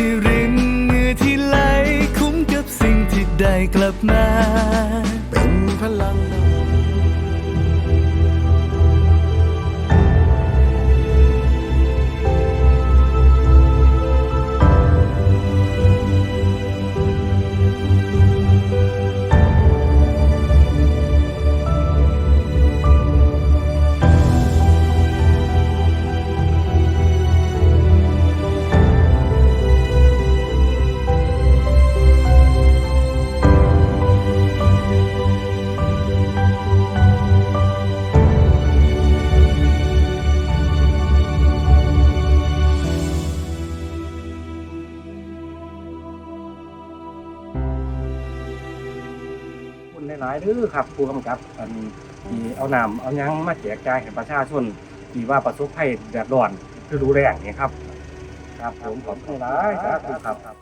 ที่รินเหงื่อที่ไหลคุ้มกับสิ่งที่ได้กลับมา หลายๆเด้อครับผู้กำกับอันที่เอานำเอาหยังมาแจกจ่ายให้ประชาชนที่ว่าประสบภัยเดือดร้อนคือรู้แรงนี่ครับ ครับผมขอบคุณหลายครับครับ